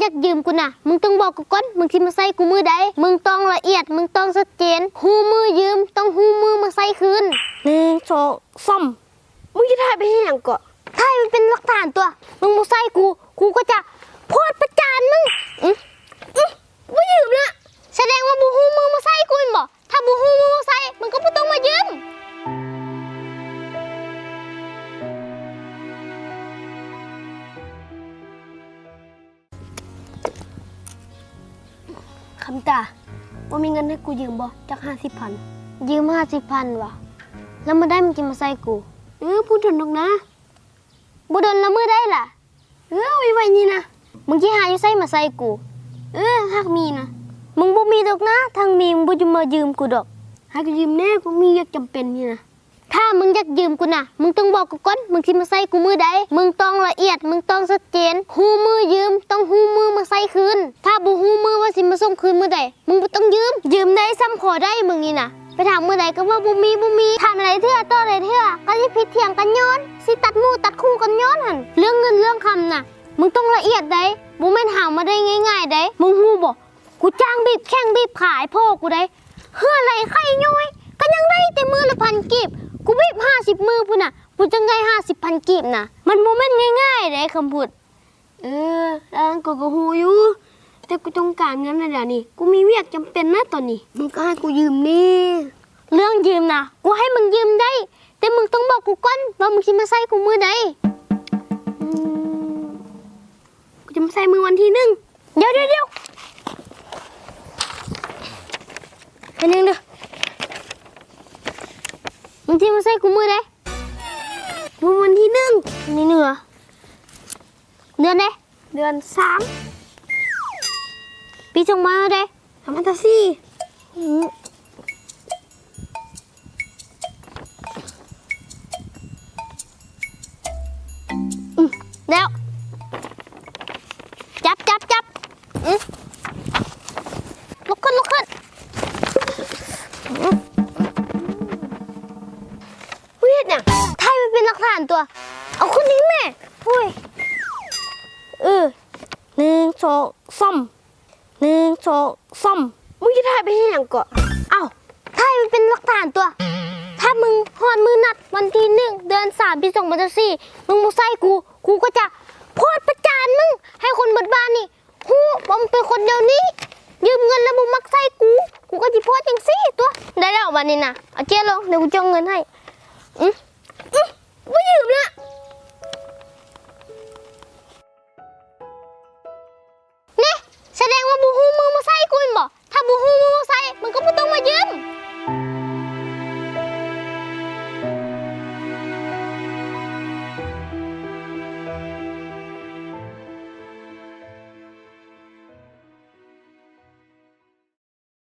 อยากยืมกูน่ะมึงต้องบอกกูก่อนมึงสิมาใส่กูมือใดมึงต้องละเอียด มึงต้องชัดเจนหูมือยืม ต้องหูมือมาใส่คืนหนึ่งสองสามมึงจะถ่ายไปให้หยังก่อนถ้ามันเป็นหลักฐานตัว มึงมาใส่กู คำตาว่ามีเงินให้กูยืมบ่จักห้าสิบพันยืมห้าสิบพันวะแล้วมาได้มึงจะมาใส่กูเออพูดถึงดอกนะบุดนแล้วมือได้ล่ะเออไว้ไว้นี่นะมึงที่หาอยู่ใส่มาใส่กู เออหากมีนะมึงบ่มีดอกนะทางมีมึงบ่จะมายืมกูดอกหากยืมแน่กูมีอยากจำเป็นนี่นะถ้ามึงอยากยืมกูนะมึงต้องบอกกูก่อนมึงสิมาใส่กูมือใดมึงต้องละเอียด มึงต้องชัดเจนหูมือยืม ต้องหูมือมาใส่คืน ถ้าบ่หูมือว่าสิ มาส่งคืนมือใดมึงบ่ต้องยืม ยืมได้ซ้ำขอได้มึงนี่น่ะไปถามมือใดก็ว่าบ่มีบ่มีถามอะไรเถื่อต่ออะไรเถื่อก็สิผิดเถียงกันย้อนสิตัดหมู่ตัดคู่กันย้อนหั่นเรื่องเงินเรื่องคำน่ะ มึงต้องละเอียดได้บ่แม่นหามาได้ง่ายๆได้มึงฮู้บ่กูจ้างบีบแข้งบีบขายพ่อกูได้เฮืออะไรไข่ย้อยก็ยังได้แต่มือละพันกีบกูบีบห้าสิบมือพุ่นน่ะกูจะไงห้าสิบพันกีบน่ะ มันโมเมนต์ง่ายๆเลยคำพูด เออแล้วกูก็ฮู้อยู่ แต่กูต้องการเงินนะเดี๋ยวนี้กูมีเวียกจำเป็นนะตอนนี้มึงก็ให้กูยืมนี่เรื่องยืมนะกูให้มึงยืมได้ แต่มึงต้องบอกกูก่อนว่ามึงสิมาใส่กูมือใดอืมกูจะมาใส่มือวันที่หนึ่งเดี๋ยวเดี๋ยวเดี๋ยวอันนึงเด้อมึงสิมาใส่กูมือใดมือวันที่หนึ่งอันนี้เหนือเดือนใดเดือนสาม ปีจงมาใดสามพันตาสี่อืมอืมแล้วจับจับจับอืมลุกขึ้นลุกขึ้นอืมเวียดเนี่ยถ่ายมันเป็นหลักฐานตัว เอาคนนี้แม่อุ้ยเออหนึ่งสองสาม หนึ่งสองสามมึงจะถ่ายไปให้หยังก่อนเอาถ่ายมันเป็นหลักฐานตัว ถ้ามึงหอนมือนัดวันที่หนึ่งเดือนสามปีสองพันสี่มึงมาใส่กู กูก็จะโพดประจานมึง ให้คนบดบ้านนี่ฮู้ว่ามึงเป็นคนเดียวนี้ ยืมเงินแล้วมึงมักใส่กู กูก็จะโพดจังซี่ตัว ได้แล้ววันนี้นะเอาเจ๊ลงเดี๋ยวกูจะเอาเงินให้อืม